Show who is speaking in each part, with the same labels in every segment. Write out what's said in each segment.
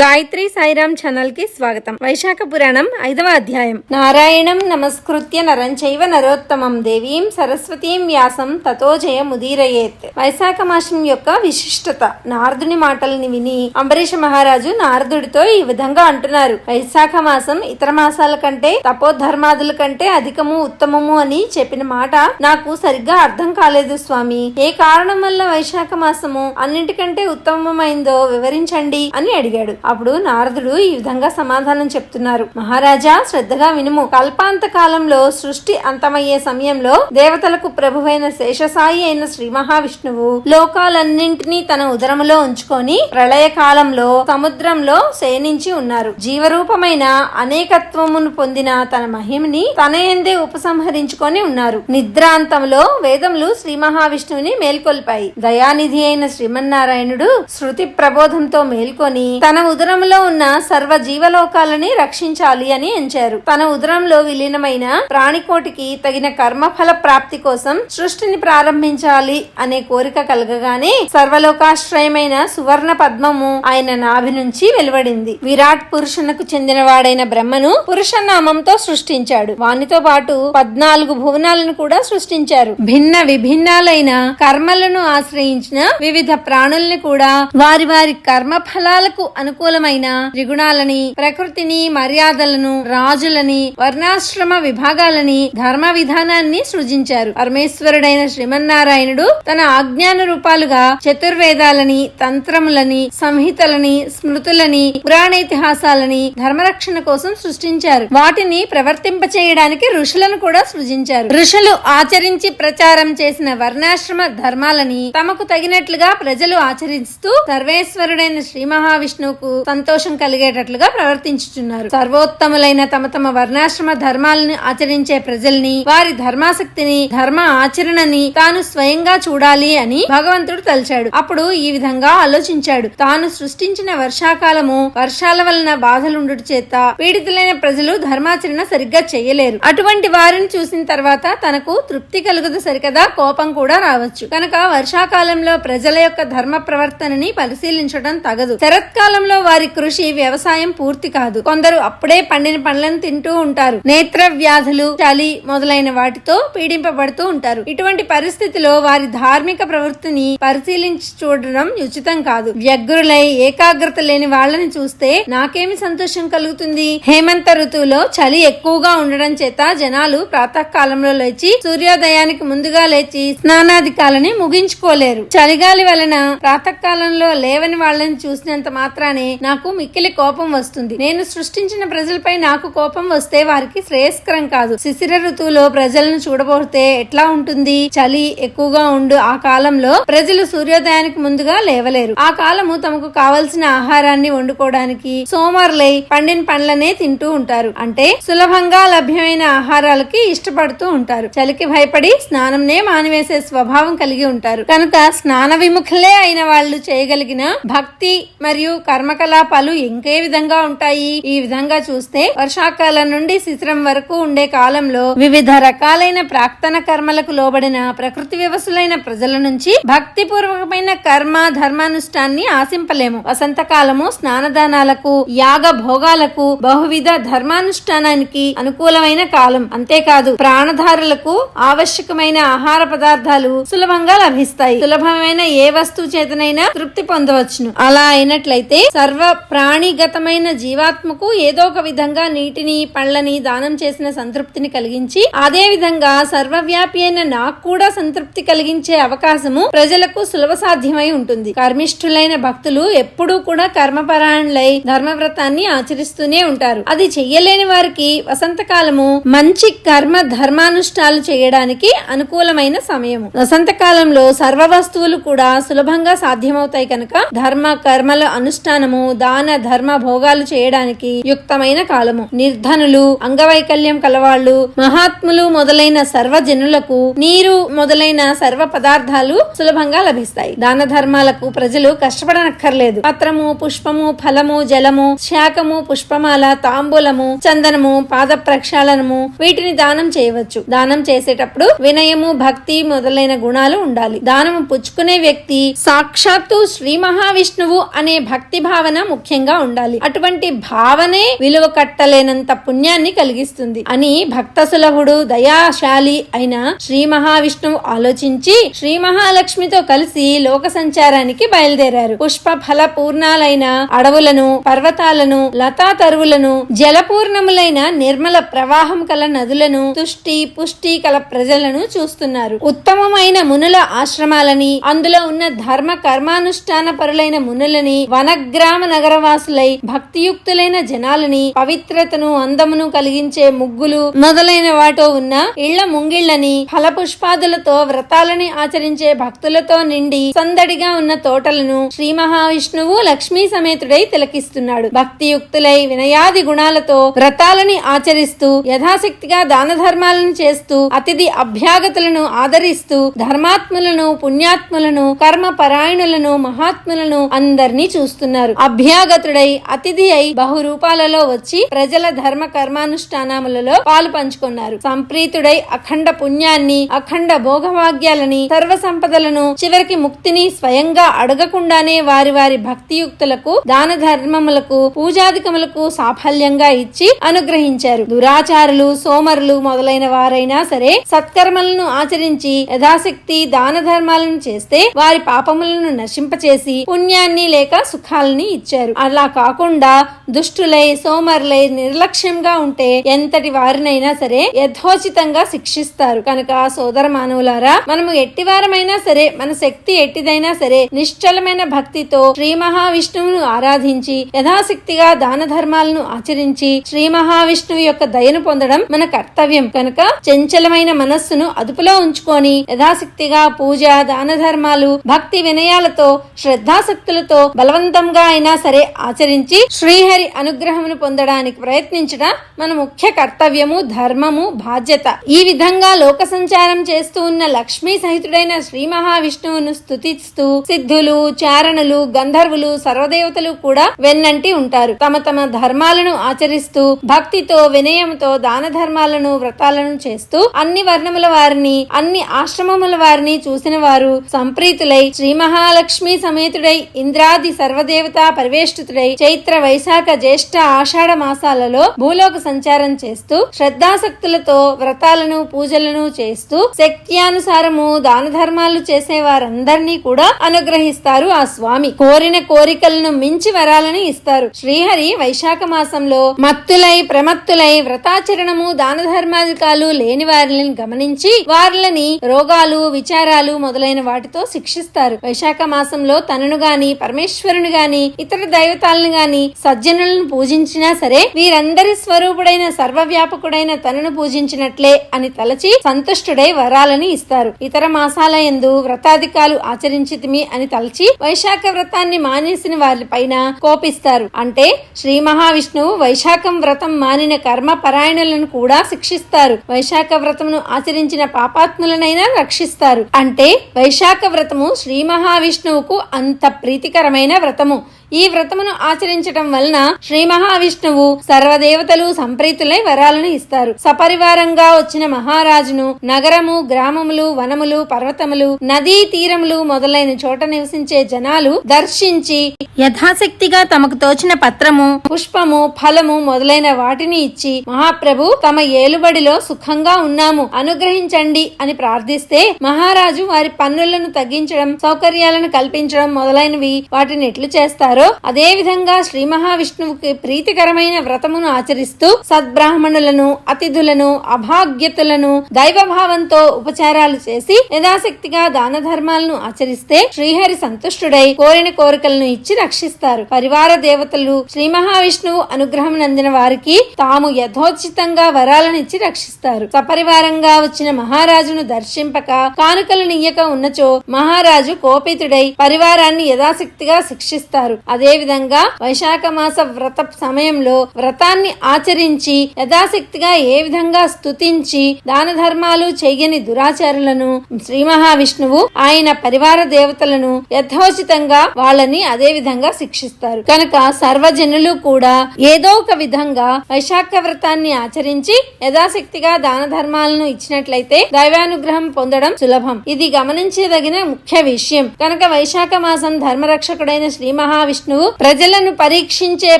Speaker 1: గాయత్రి సాయిరామ్ ఛానల్కి స్వాగతం. వైశాఖ పురాణం ఐదవ అధ్యాయం. నారాయణం నమస్కృత్య నరంచైవ నరోత్తమం దేవీం సరస్వతీం వ్యాసం తతో జయ ముదీరయేత్. వైశాఖ మాసం యొక్క విశిష్టత. నారదుని మాటల్ని విని అంబరీష మహారాజు నారదుడితో ఈ విధంగా అంటున్నారు. వైశాఖ మాసం ఇతర మాసాల కంటే తపోధర్మాదుల కంటే అధికము ఉత్తమము అని చెప్పిన మాట నాకు సరిగ్గా అర్థం కాలేదు స్వామి. ఏ కారణం వల్ల వైశాఖ మాసము అన్నింటికంటే ఉత్తమమైందో వివరించండి అని అడిగాడు. అప్పుడు నారదుడు ఈ విధంగా సమాధానం చెప్తున్నారు. మహారాజా శ్రద్ధగా వినుము. కల్పాంత కాలంలో సృష్టి అంతమయ్యే సమయంలో దేవతలకు ప్రభువైన శేషసాయి అయిన శ్రీ మహావిష్ణువు లోకాలన్నింటినీ తన ఉదరములో ఉంచుకొని ప్రళయ కాలంలో సముద్రంలో శయనించి ఉన్నారు. జీవరూపమైన అనేకత్వమును పొందిన తన మహిమని తన ఎందే ఉపసంహరించుకొని ఉన్నారు. నిద్రాంతంలో వేదములు శ్రీ మహావిష్ణువుని మేల్కొల్పాయి. దయానిధి అయిన శ్రీమన్నారాయణుడు శృతి ప్రబోధంతో మేల్కొని తన ఉదరంలో ఉన్న సర్వ జీవలోకాలని రక్షించాలి అని ఎంచారు. తన ఉదరంలో విలీనమైన ప్రాణికోటికి తగిన కర్మఫల ప్రాప్తి కోసం సృష్టిని ప్రారంభించాలి అనే కోరిక కలగగానే సర్వలోకాశ్రయమైన సువర్ణ పద్మము ఆయన నాభి నుంచి వెలువడింది. విరాట్ పురుషునకు చెందినవాడైన బ్రహ్మను పురుష నామంతో సృష్టించాడు. వానితో పాటు పద్నాలుగు భువనాలను కూడా సృష్టించారు. భిన్న విభిన్నాలైన కర్మలను ఆశ్రయించిన వివిధ ప్రాణుల్ని కూడా వారి వారి కర్మ ఫలాలకు అనుకూలమైన త్రిగుణాలని ప్రకృతిని మర్యాదలను రాజులని వర్ణాశ్రమ విభాగాలని ధర్మ విధానాన్ని సృజించారు. పరమేశ్వరుడైన శ్రీమన్నారాయణుడు తన ఆజ్ఞాన రూపాలుగా చతుర్వేదాలని తంత్రములని సంహితలని స్మృతులని పురాణేతిహాసాలని ధర్మరక్షణ కోసం సృష్టించారు. వాటిని ప్రవర్తింప చేయడానికి ఋషులను కూడా సృజించారు. ఋషులు ఆచరించి ప్రచారం చేసిన వర్ణాశ్రమ ధర్మాలని తమకు తగినట్లుగా ప్రజలు ఆచరిస్తూ సర్వేశ్వరుడైన శ్రీ మహావిష్ణువుకు సంతోషం కలిగేటట్లుగా ప్రవర్తించుచున్నారు. సర్వోత్తములైన తమ తమ వర్ణాశ్రమ ధర్మాలను ఆచరించే ప్రజల్ని వారి ధర్మాసక్తిని ధర్మ ఆచరణని తాను స్వయంగా చూడాలి అని భగవంతుడు తలిచాడు. అప్పుడు ఈ విధంగా ఆలోచించాడు. తాను సృష్టించిన వర్షాకాలము వర్షాల వలన బాధలుండు చేత పీడితులైన ప్రజలు ధర్మాచరణ సరిగ్గా చేయలేరు. అటువంటి వారిని చూసిన తర్వాత తనకు తృప్తి కలుగదు సరికదా కోపం కూడా రావచ్చు. కనుక వర్షాకాలంలో ప్రజల యొక్క ధర్మ ప్రవర్తనని పరిశీలించడం తగదు. శరత్కాలంలో వారి కృషి వ్యవసాయం పూర్తి కాదు. కొందరు అప్పుడే పండిన పండ్లను తింటూ ఉంటారు. నేత్ర వ్యాధులు చలి మొదలైన వాటితో పీడింపబడుతూ ఉంటారు. ఇటువంటి పరిస్థితిలో వారి ధార్మిక ప్రవృత్తిని పరిశీలించి చూడడం ఉచితం కాదు. వ్యగ్రులై ఏకాగ్రత లేని వాళ్ళని చూస్తే నాకేమి సంతోషం కలుగుతుంది? హేమంత ఋతువులో చలి ఎక్కువగా ఉండడం చేత జనాలు ప్రాతకాలంలో లేచి సూర్యోదయానికి ముందుగా లేచి స్నానాధికాలని ముగించుకోలేరు. చలిగాలి వలన ప్రాతకాలంలో లేవని వాళ్ళని చూసినంత మాత్రానే నాకు మిక్కిలి కోపం వస్తుంది. నేను సృష్టించిన ప్రజలపై నాకు కోపం వస్తే వారికి శ్రేయస్కరం కాదు. శిశిర ఋతువులో ప్రజలను చూడబోతే ఎట్లా ఉంటుంది? చలి ఎక్కువగా ఉండు. ఆ కాలంలో ప్రజలు సూర్యోదయానికి ముందుగా లేవలేరు. ఆ కాలము తమకు కావలసిన ఆహారాన్ని వండుకోవడానికి సోమరులై పండిన పండ్లనే తింటూ ఉంటారు. అంటే సులభంగా లభ్యమైన ఆహారాలకి ఇష్టపడుతూ ఉంటారు. చలికి భయపడి స్నానంనే మానివేసే స్వభావం కలిగి ఉంటారు. కనుక స్నాన విముఖులే అయిన వాళ్ళు చేయగలిగిన భక్తి మరియు కర్మక కార్యకలాపాలు ఇంకే విధంగా ఉంటాయి. ఈ విధంగా చూస్తే వర్షాకాలం నుండి శిశిరం వరకు ఉండే కాలంలో వివిధ రకాలైన ప్రాక్తన కర్మలకు లోబడిన ప్రకృతి వ్యవస్థలైన ప్రజల నుంచి భక్తి పూర్వకమైన కర్మ ధర్మానుష్ఠాన్ని ఆశింపలేము. వసంతకాలము స్నానదానాలకు యాగ భోగాలకు బహువిధ ధర్మానుష్ఠానానికి అనుకూలమైన కాలం. అంతేకాదు ప్రాణధారులకు ఆవశ్యకమైన ఆహార పదార్థాలు సులభంగా లభిస్తాయి. సులభమైన ఏ వస్తువు చేతనైనా తృప్తి పొందవచ్చును. అలా అయినట్లయితే సర్వ సర్వ ప్రాణిగతమైన జీవాత్మకు ఏదో ఒక విధంగా నీటిని పళ్ళని దానం చేసిన సంతృప్తిని కలిగించి అదే విధంగా సర్వవ్యాపి అయిన నాకు కూడా సంతృప్తి కలిగించే అవకాశము ప్రజలకు సులభ సాధ్యమై ఉంటుంది. కర్మిష్ఠులైన భక్తులు ఎప్పుడూ కూడా కర్మపరాయణులై ధర్మవ్రతాన్ని ఆచరిస్తూనే ఉంటారు. అది చెయ్యలేని వారికి వసంతకాలము మంచి కర్మ ధర్మానుష్ఠాలు చేయడానికి అనుకూలమైన సమయము. వసంతకాలంలో సర్వ వస్తువులు కూడా సులభంగా సాధ్యమవుతాయి కనుక ధర్మ కర్మల అనుష్ఠానము దాన ధర్మ భోగాలు చేయడానికి యుక్తమైన కాలము. నిర్ధనులు అంగవైకల్యం కలవాళ్ళు మహాత్ములు మొదలైన సర్వజనులకు నీరు మొదలైన సర్వ పదార్థాలు సులభంగా లభిస్తాయి. దాన ధర్మాలకు ప్రజలు కష్టపడనక్కర్లేదు. పత్రము పుష్పము ఫలము జలము శాఖము పుష్పమాల తాంబూలము చందనము పాద ప్రక్షాళనము వీటిని దానం చేయవచ్చు. దానం చేసేటప్పుడు వినయము భక్తి మొదలైన గుణాలు ఉండాలి. దానము పుచ్చుకునే వ్యక్తి సాక్షాత్తు శ్రీ మహావిష్ణువు అనే భక్తి భావ భావన ముఖ్యంగా ఉండాలి. అటువంటి భావనే విలువ కట్టలేనంత పుణ్యాన్ని కలిగిస్తుంది. అని భక్త సులభుడు దయాశాలి అయిన శ్రీ మహావిష్ణువు ఆలోచించి శ్రీ మహాలక్ష్మితో కలిసి లోక సంచారానికి బయలుదేరారు. పుష్ప ఫల పూర్ణాలైన అడవులను పర్వతాలను లతా తరువులను జలపూర్ణములైన నిర్మల ప్రవాహం కల నదులను తుష్టి పుష్టి కల ప్రజలను చూస్తున్నారు. ఉత్తమమైన మునుల ఆశ్రమాలని అందులో ఉన్న ధర్మ కర్మానుష్ఠాన పరులైన మునులని వనగ్రామ నగరవాసులై భక్తియుక్తులైన జనాలని పవిత్రతను అందమును కలిగించే ముగ్గులు మొదలైన వాటో ఉన్న ఇళ్ళ ముంగిళ్ళని ఫల పుష్పాదులతో వ్రతాలని ఆచరించే భక్తులతో నిండి సందడిగా ఉన్న తోటలను శ్రీ మహావిష్ణువు లక్ష్మీ సమేతుడై తిలకిస్తున్నాడు. భక్తియుక్తులై వినయాది గుణాలతో వ్రతాలని ఆచరిస్తూ యథాశక్తిగా దాన ధర్మాలను చేస్తూ అతిథి అభ్యాగతులను ఆదరిస్తూ ధర్మాత్ములను పుణ్యాత్ములను కర్మ పరాయణులను మహాత్ములను అందరినీ చూస్తున్నారు. అభ్యాగతుడై అతిథి అయి బహురూపాలలో వచ్చి ప్రజల ధర్మ కర్మానుష్ఠానములలో పాలు పంచుకున్నారు సంప్రీతుడై అఖండ పుణ్యాన్ని అఖండ భోగభాగ్యాలని సర్వ సంపదలను చివరికి ముక్తిని స్వయంగా అడగకుండానే వారి వారి భక్తియుక్తులకు దాన ధర్మములకు పూజాధికములకు సాఫల్యంగా ఇచ్చి అనుగ్రహించారు. దురాచారులు సోమరులు మొదలైన వారైనా సరే సత్కర్మలను ఆచరించి యథాశక్తి దాన ధర్మాలను చేస్తే వారి పాపములను నశింపచేసి పుణ్యాన్ని లేక సుఖాలని ఇచ్చారు. అలా కాకుండా దుష్టులై సోమరులై నిర్లక్ష్యంగా ఉంటే ఎంతటి వారినైనా సరే యథోచితంగా శిక్షిస్తారు. కనుక సోదర మానవులారా మనము ఎట్టివారమైనా సరే మన శక్తి ఎట్టిదైనా సరే నిశ్చలమైన భక్తితో శ్రీ మహావిష్ణువును ఆరాధించి యథాశక్తిగా దాన ధర్మాలను ఆచరించి శ్రీ మహావిష్ణువు యొక్క దయను పొందడం మన కర్తవ్యం. కనుక చంచలమైన మనస్సును అదుపులో ఉంచుకొని యథాశక్తిగా పూజ దాన ధర్మాలు భక్తి వినయాలతో శ్రద్ధాశక్తులతో బలవంతంగా అయినా సరే ఆచరించి శ్రీహరి అనుగ్రహమును పొందడానికి ప్రయత్నించడం మన ముఖ్య కర్తవ్యము ధర్మము బాధ్యత. ఈ విధంగా లోక సంచారం చేస్తూ ఉన్న లక్ష్మీ సహితుడైన శ్రీ మహావిష్ణువును స్థుతిస్తూ సిద్ధులు చారణులు గంధర్వులు సర్వదేవతలు కూడా వెన్నంటి ఉంటారు. తమ తమ ధర్మాలను ఆచరిస్తూ భక్తితో వినయంతో దాన ధర్మాలను వ్రతాలను చేస్తూ అన్ని వర్ణముల వారిని అన్ని ఆశ్రమముల వారిని చూసిన వారు సంప్రీతులై శ్రీ మహాలక్ష్మి సమేతుడై ఇంద్రాది సర్వదేవతా పరివేష్టితుడై చైత్ర వైశాఖ జ్యేష్ఠ ఆషాఢ మాసాలలో భూలోక సంచారం చేస్తూ శ్రద్ధాసక్తులతో వ్రతాలను పూజలను చేస్తూ శక్త్యానుసారము దాన ధర్మాలు చేసే వారందరినీ కూడా అనుగ్రహిస్తారు ఆ స్వామి. కోరిన కోరికలను మించి వరాలను ఇస్తారు. శ్రీహరి వైశాఖ మాసంలో మత్తులై ప్రమత్తులై వ్రతాచరణము దాన ధర్మాధికాలు లేని వారిని గమనించి వారిని రోగాలు విచారాలు మొదలైన వాటితో శిక్షిస్తారు. వైశాఖ మాసంలో తనను గాని పరమేశ్వరుని గాని ఇతర దైవతాలను గాని సజ్జనులను పూజించినా సరే వీరందరి స్వరూపుడైన సర్వవ్యాపకుడైన తనను పూజించినట్లే అని తలచి సంతుష్టుడై వరాలని ఇస్తారు. ఇతర మాసాల ఎందు వ్రతాధికాలు ఆచరించితిమి అని తలచి వైశాఖ వ్రతాన్ని మానేసిన వారి పైన కోపిస్తారు. అంటే శ్రీ మహావిష్ణువు వైశాఖం వ్రతం మానిన కర్మ పరాయణులను కూడా శిక్షిస్తారు. వైశాఖ వ్రతమును ఆచరించిన పాపాత్ములనైనా రక్షిస్తారు. అంటే వైశాఖ వ్రతము శ్రీ మహావిష్ణువుకు అంత ప్రీతికరమైన వ్రతము. ఈ వ్రతమును ఆచరించటం వలన శ్రీ మహావిష్ణువు సర్వదేవతలు సంప్రీతులై వరాలను ఇస్తారు. సపరివారంగా వచ్చిన మహారాజును నగరము గ్రామములు వనములు పర్వతములు నదీ తీరములు మొదలైన చోట నివసించే జనాలు దర్శించి యథాశక్తిగా తమకు తోచిన పత్రము పుష్పము ఫలము మొదలైన వాటిని ఇచ్చి మహాప్రభు తమ ఏలుబడిలో సుఖంగా ఉన్నాము అనుగ్రహించండి అని ప్రార్థిస్తే మహారాజు వారి పన్నులను తగ్గించడం సౌకర్యాలను కల్పించడం మొదలైనవి వాటిని ఎట్లు చేస్తారు అదే విధంగా శ్రీ మహావిష్ణువుకి ప్రీతికరమైన వ్రతమును ఆచరిస్తూ సద్బ్రాహ్మణులను అతిథులను అభాగ్యతులను దైవభావంతో ఉపచారాలు చేసి యథాశక్తిగా దాన ధర్మాలను ఆచరిస్తే శ్రీహరి సంతుష్టుడై కోరిన కోరికలను ఇచ్చి రక్షిస్తారు. పరివార దేవతలు శ్రీ మహావిష్ణువు అనుగ్రహం నందిన వారికి తాము యథోచితంగా వరాలను ఇచ్చి రక్షిస్తారు. సపరివారంగా వచ్చిన మహారాజును దర్శింపక కానుకలు నియ్యక ఉన్నచో మహారాజు కోపితుడై పరివారాన్ని యథాశక్తిగా శిక్షిస్తారు. అదేవిధంగా వైశాఖ మాస వ్రత సమయంలో వ్రతాన్ని ఆచరించి యథాశక్తిగా ఏ విధంగా స్తుతించి దాన ధర్మాలు చేయని దురాచారులను శ్రీ మహావిష్ణువు ఆయన పరివార దేవతలను యథోచితంగా వాళ్ళని అదే విధంగా శిక్షిస్తారు. కనుక సర్వజనులు కూడా ఏదో ఒక విధంగా వైశాఖ వ్రతాన్ని ఆచరించి యథాశక్తిగా దాన ధర్మాలను ఇచ్చినట్లయితే దైవానుగ్రహం పొందడం సులభం. ఇది గమనించదగిన ముఖ్య విషయం. కనుక వైశాఖ మాసం ధర్మరక్షకుడైన శ్రీ మహావిష్ణు మహావిష్ణువు ప్రజలను పరీక్షించే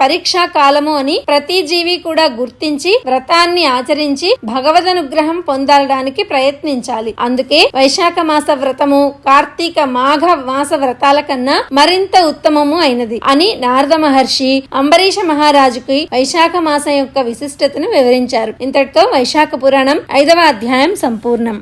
Speaker 1: పరీక్షా కాలము అని ప్రతి జీవి కూడా గుర్తించి వ్రతాన్ని ఆచరించి భగవద్ అనుగ్రహం పొందడానికి ప్రయత్నించాలి. అందుకే వైశాఖ మాస వ్రతము కార్తీక మాఘ మాస వ్రతాల కన్నా మరింత ఉత్తమము అయినది అని నారద మహర్షి అంబరీష మహారాజుకి వైశాఖ మాసం యొక్క విశిష్టతను వివరించారు. ఇంతటితో వైశాఖ పురాణం ఐదవ అధ్యాయం సంపూర్ణం.